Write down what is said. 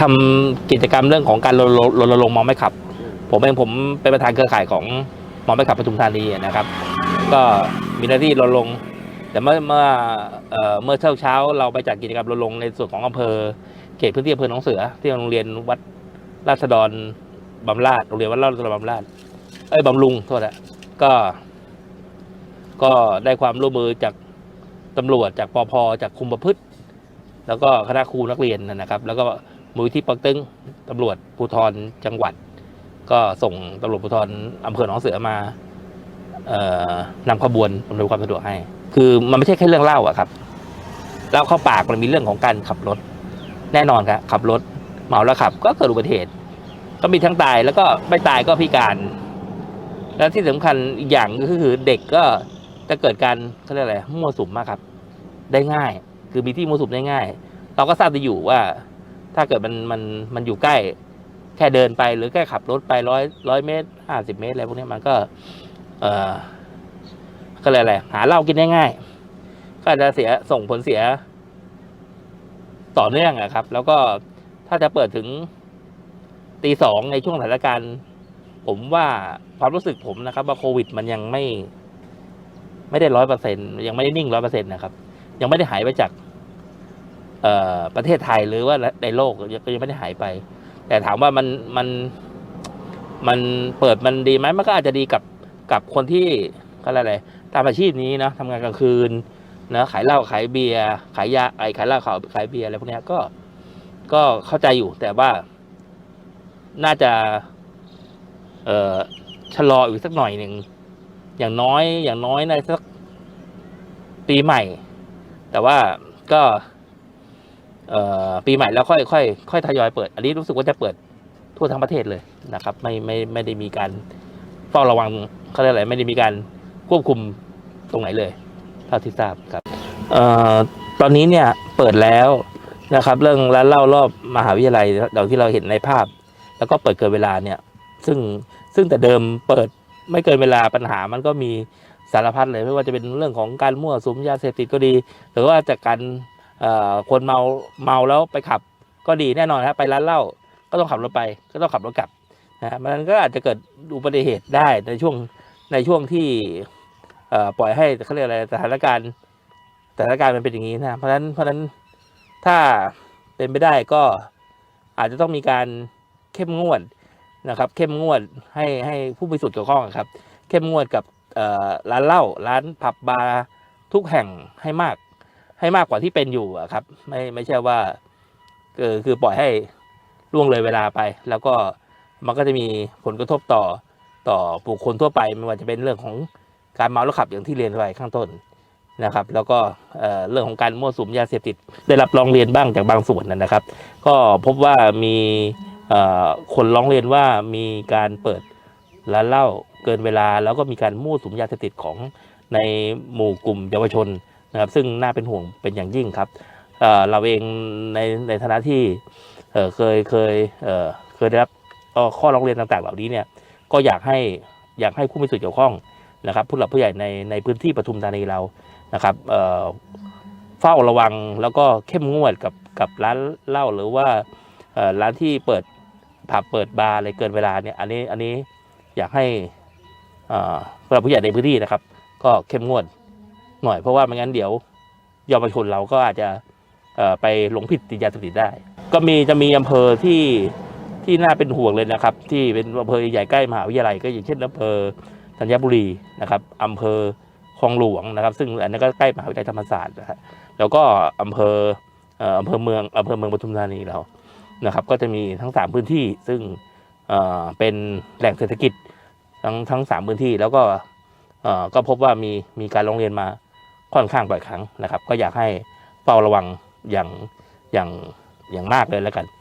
ทำกิจกรรมเรื่องของการรณรงค์รณรงมองไม่ขับ ผมเองผมเป็นประธานเครือข่ายของมองไม่ขับปทุมธานีนะครับ ก็มีหน้าที่รณรงค์แต่เมื่อเมื่อเมื่อเช้าเช้าเราไปจัดกิจกรรมรณรงค์ในส่วนของอำเภอเขตพื้นที่อำเภอหนองเสือ ที่โรงเรียนวัดราษฎรบำราศโรงเรียนวัดราษฎรบำราศเอ้ยบำรุงโทษนะก็ ก็ได้ความร่วมมือจากตำรวจจากปพจากคุมประพฤติ แล้วก็คณะครูนักเรียนนะครับ แล้วก็ มูลที่ปักตึงตำรวจภูธรจังหวัด ก็ส่งตำรวจภูธรอำเภอหนองเสือมาเออนำขบวนอำนวยความสะดวกให้ คือมันไม่ใช่แค่เรื่องเล่าอะครับเล่าเข้าปากมันมีเรื่องของการขับรถ แน่นอนครับขับรถเมาแล้วขับ ก็เกิดอุบัติเหตุ ก็มีทั้งตายแล้วก็ไม่ตายก็พิการ แล้วที่สำคัญอีกอย่างก็คือเด็กก็จะเกิดการเขาเรียกอะไรมั่วสุมมากครับ ได้ง่าย คือมีที่มั่วสุมได้ง่าย เราก็ทราบดีอยู่ว่า ถ้าเกิดมันมันมันอยู่ใกล้ แค่เดินไปหรือแค่ขับรถไปร้อยร้อยเมตรห้าสิบเมตรอะไรพวกนี้มันก็ เออก็เลยอะไรหาเหล้ากินได้ง่ายก็อาจจะเสียส่งผลเสียต่อเนื่องอะครับ แล้วก็ถ้าจะเปิดถึงตีสองในช่วงสถานการณ์ ผมว่าความรู้สึกผมนะครับ ว่าโควิดมันยังไม่ ไม่ได้ร้อยเปอร์เซ็นยังไม่ได้นิ่งร้อยเปอร์เซ็นนะครับ ยังไม่ได้หายไปจาก ประเทศไทยหรือว่าในโลกก็ยังไม่ได้หายไป แต่ถามว่ามันมันมันเปิดมันดีไหมมันก็อาจจะดีกับกับคนที่ก็อะไรทำอาชีพนี้นะทำงานกลางคืนนะขายเหล้าขายเบียร์ขายยาไอขายเหล้าขายขายเบียร์อะไรพวกนี้ก็ ก็เข้าใจอยู่ แต่ว่าน่าจะ เอ่อชะลออีกสักหน่อยหนึ่งอย่างน้อย อย่างน้อยในสักปีใหม่ แต่ว่าก็ ปีใหม่แล้วค่อยค่อยค่อยทยอยเปิด อันนี้รู้สึกว่าจะเปิดทั่วทั้งประเทศเลยนะครับ ไม่ไม่ไม่ได้มีการเฝ้าระวังเขาเรียกอะไรไม่ได้มีการควบคุมตรงไหนเลย เท่าที่ทราบครับออตอนนี้เนี่ยเปิดแล้วนะครับ เรื่องร้านเหล้ารอบมหาวิทยาลัยเราที่เราเห็นในภาพ แล้วก็เปิดเกินเวลาเนี่ย ซึ่งซึ่งแต่เดิมเปิดไม่เกินเวลาปัญหามันก็มีสารพัดเลยไม่ว่าจะเป็นเรื่องของการมั่วสุมยาเสพติดก็ดี หรือว่าจากการ คนเมาเมาแล้วไปขับก็ดีแน่นอนครับไปร้านเหล้าก็ต้องขับรถไปก็ต้องขับรถกลับนะมันก็อาจจะเกิดอุบัติเหตุได้ในช่วงในช่วงที่ปล่อยให้เขาเรียกอะไรสถานการณ์สถานการณ์มันเป็นอย่างนี้นะเพราะฉะนั้นเพราะฉะนั้นถ้าเป็นไปได้ก็อาจจะต้องมีการเข้มงวดนะครับ เข้มงวดให้ให้ผู้มีส่วนเกี่ยวข้องครับ เข้มงวดกับร้านเหล้าร้านผับบาร์ทุกแห่งให้มาก ให้มากกว่าที่เป็นอยู่อะครับ ไม่ไม่ใช่ว่าเออคือปล่อยให้ล่วงเลยเวลาไป แล้วก็มันก็จะมีผลกระทบต่อต่อบุคคลทั่วไปไม่ว่าจะเป็นเรื่องของการเมาแล้วขับอย่างที่เรียนไปข้างต้นนะครับ แล้วก็เอ่อเรื่องของการมั่วสุมยาเสพติด ได้รับร้องเรียนบ้างจากบางส่วนนะครับ ก็พบว่ามีเอ่อคนร้องเรียนว่ามีการเปิดร้านเหล้าเกินเวลา แล้วก็มีการมั่วสุมยาเสพติดของในหมู่กลุ่มเยาวชน นะครับซึ่งน่าเป็นห่วงเป็นอย่างยิ่งครับเเราเองในในฐานะที่เเคยเคยเเคยได้รับข้อร้องเรียนต่างๆ เหล่านี้เนี่ยก็อยากให้อยากให้ผู้มีส่วนเกี่ยวข้องนะครับ ผู้หลักผู้ใหญ่ในในพื้นที่ปทุมธานีเรานะครับเฝ้าระวังแล้วก็เข้มงวดกับกับร้านเหล้าหรือว่าร้านที่เปิดผับเปิดบาร์อะไรเกินเวลาเนี่ยอันนี้อันนี้อยากให้ผู้หลักผู้ใหญ่ในพื้นที่นะครับ ก็เข้มงวด หน่อยเพราะว่าไม่งั้นเดี๋ยวเยาวชนเราก็อาจจะไปหลงผิดติดยาเสพติดได้ ก็มีจะมีอำเภอที่ที่น่าเป็นห่วงเลยนะครับ ที่เป็นอำเภอใหญ่ใกล้มหาวิทยาลัยก็อย่างเช่นอำเภอธัญบุรีนะครับอำเภอคลองหลวงนะครับ ซึ่งอันนี้นก็ใกล้มหาวิทยาลัยธรรมศาสตร์นะฮะแล้วก็อำเภออำเภอเมืองอำเภอเมืองปทุมธานีเรานะครับ ก็จะมีทั้งสามพื้นที่ซึ่งเป็นแหล่งเศรษฐกิจทั้งทั้งสามพื้นที่แล้วก็ก็พบว่ามีมีการร้องเรียนมา ค่อนข้างบ่อยครั้งนะครับ ก็อยากให้เฝ้าระวังอย่างอย่างอย่างมากเลยแล้วกัน